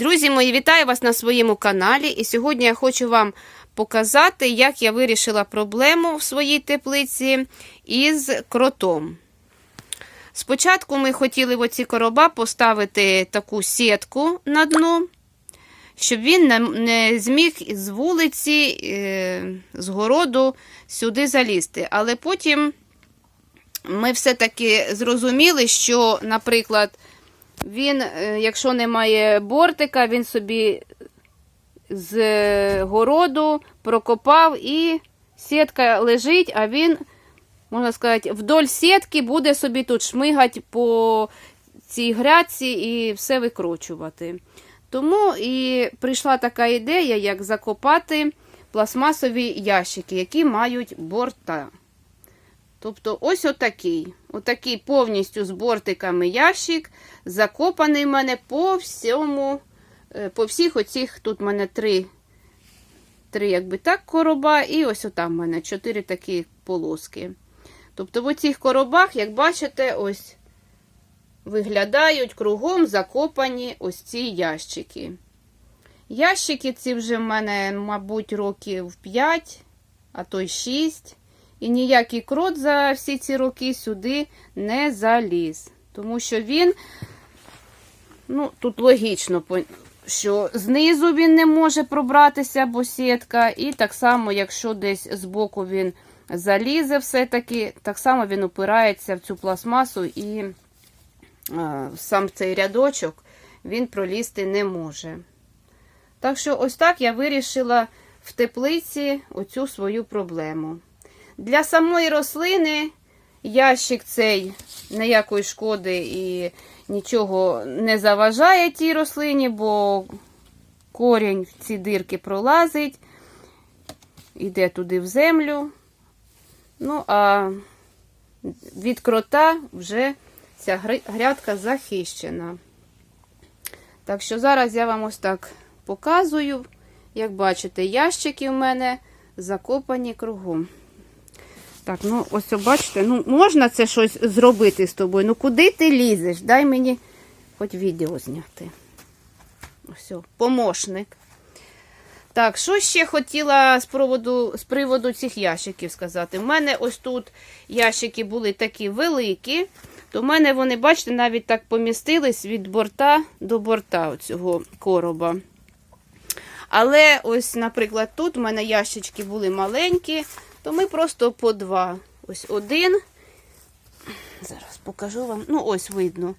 Друзі мої, вітаю вас на своєму каналі. І сьогодні я хочу вам показати, як я вирішила проблему в своїй теплиці із кротом. Спочатку ми хотіли в оці короба поставити таку сітку на дно, щоб він не, зміг з вулиці, е, з городу сюди залізти. Але потім ми все-таки зрозуміли, що, наприклад, він, е, якщо немає бортика, він собі з е, городу прокопав і сітка лежить, а він, можна сказати, вдоль сітки буде собі тут шмигати по цій грядці і все викручувати. Тому і прийшла така ідея, як закопати пластмасові ящики, які мають борта. Тобто ось отакий. Отакий повністю з бортиками ящик, закопаний в мене по всьому, е, по всіх оцих, тут в мене три, три якби так, короба, і ось отам в мене чотири такі полоски. Тобто в оцих коробах, як бачите, ось виглядають кругом закопані ось ці ящики. Ящики ці вже в мене, мабуть, років 5, а то й 6. І ніякий крот за всі ці роки сюди не заліз. Тому що він, ну, тут логічно, що знизу він не може пробратися, бо сітка. І так само, якщо десь збоку він залізе, все-таки, так само він опирається в цю пластмасу і а, сам цей рядочок він пролізти не може. Так що, ось так я вирішила в теплиці оцю свою проблему. Для самої рослини ящик цей ніякої шкоди і нічого не заважає тій рослині, бо корінь в ці дирки пролазить, йде туди в землю. Ну, а від крота вже ця грядка захищена. Так що зараз я вам ось так показую. Як бачите, ящики в мене закопані кругом. Так, ну ось бачите, ну можна це щось зробити з тобою. Ну куди ти лізеш? Дай мені хоч відео зняти. Ось, помощник. Так, що ще хотіла з приводу, з приводу цих ящиків сказати? У мене ось тут ящики були такі великі, то в мене вони, бачите, навіть так помістились від борта до борта цього короба. Але ось, наприклад, тут у мене ящички були маленькі то ми просто по два. Ось один. Зараз покажу вам. Ну, ось видно.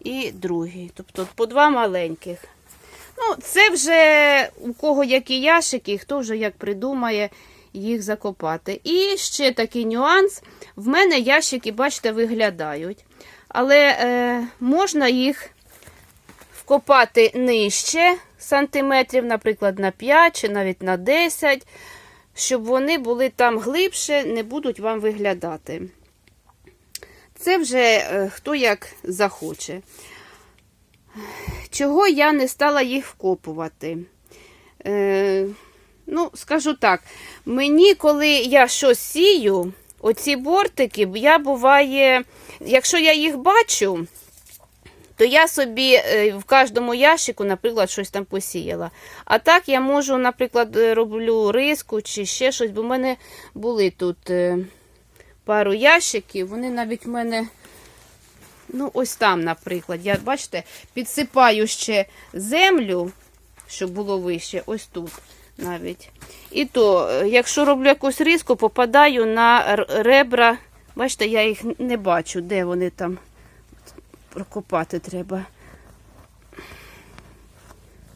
І другий. Тобто по два маленьких. Ну, це вже у кого які яшики, хто вже як придумає їх закопати. І ще такий нюанс. В мене ящики, бачите, виглядають. Але е, можна їх вкопати нижче сантиметрів, наприклад, на 5 чи навіть на 10 щоб вони були там глибше, не будуть вам виглядати. Це вже е, хто як захоче. Чого я не стала їх вкопувати? Е, Ну, скажу так, мені, коли я щось сію, оці бортики, я буває, якщо я їх бачу, то я собі е, в кожному ящику, наприклад, щось там посіяла. А так я можу, наприклад, е, роблю риску чи ще щось, бо в мене були тут е, пару ящиків, вони навіть в мене. Ну, ось там, наприклад, я, бачите, підсипаю ще землю, щоб було вище, ось тут навіть. І то, якщо роблю якусь риску, попадаю на ребра. Бачите, я їх не бачу, де вони там прокопати треба.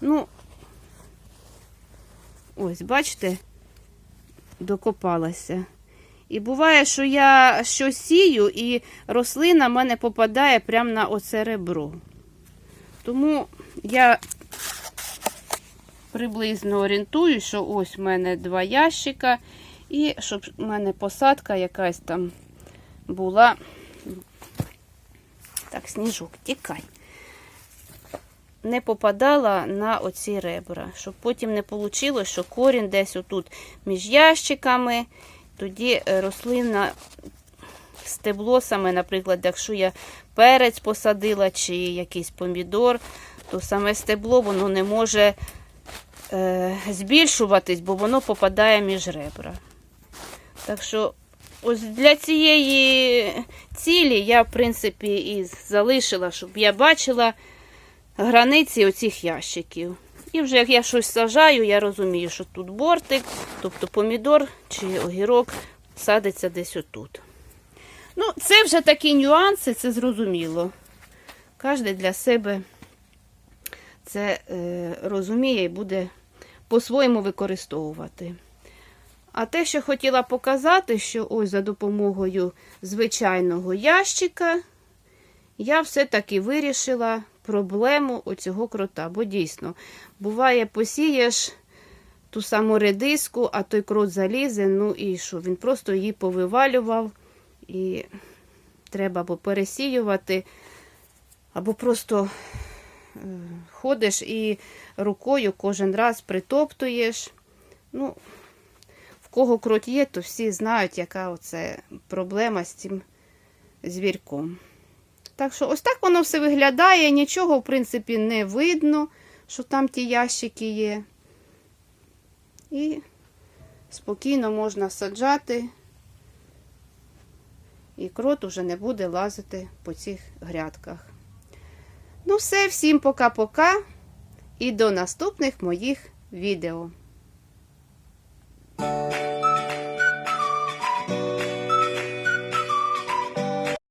Ну, ось, бачите, докопалася. І буває, що я щось сію, і рослина в мене попадає прямо на оце ребро. Тому я приблизно орієнтую, що ось в мене два ящика, і щоб в мене посадка якась там була. Так, сніжок, тікай. Не попадала на оці ребра, щоб потім не вийшло, що корінь десь отут між ящиками, тоді е, рослина стебло саме, наприклад, якщо я перець посадила чи якийсь помідор, то саме стебло воно не може е, збільшуватись, бо воно попадає між ребра. Так що ось для цієї цілі я, в принципі, і залишила, щоб я бачила границі оцих ящиків. І вже як я щось сажаю, я розумію, що тут бортик, тобто помідор чи огірок садиться десь отут. Ну, це вже такі нюанси, це зрозуміло. Кожен для себе це е, розуміє і буде по-своєму використовувати. А те, що хотіла показати, що ось за допомогою звичайного ящика я все-таки вирішила проблему оцього крота. Бо дійсно, буває, посієш ту саму редиску, а той крот залізе, ну і що? Він просто її повивалював, і треба або пересіювати, або просто е, ходиш і рукою кожен раз притоптуєш. Ну, кого крот є, то всі знають, яка оце проблема з цим звірком. Так що ось так воно все виглядає, нічого, в принципі, не видно, що там ті ящики є. І спокійно можна саджати, і крот уже не буде лазити по цих грядках. Ну все, всім пока-пока і до наступних моїх відео.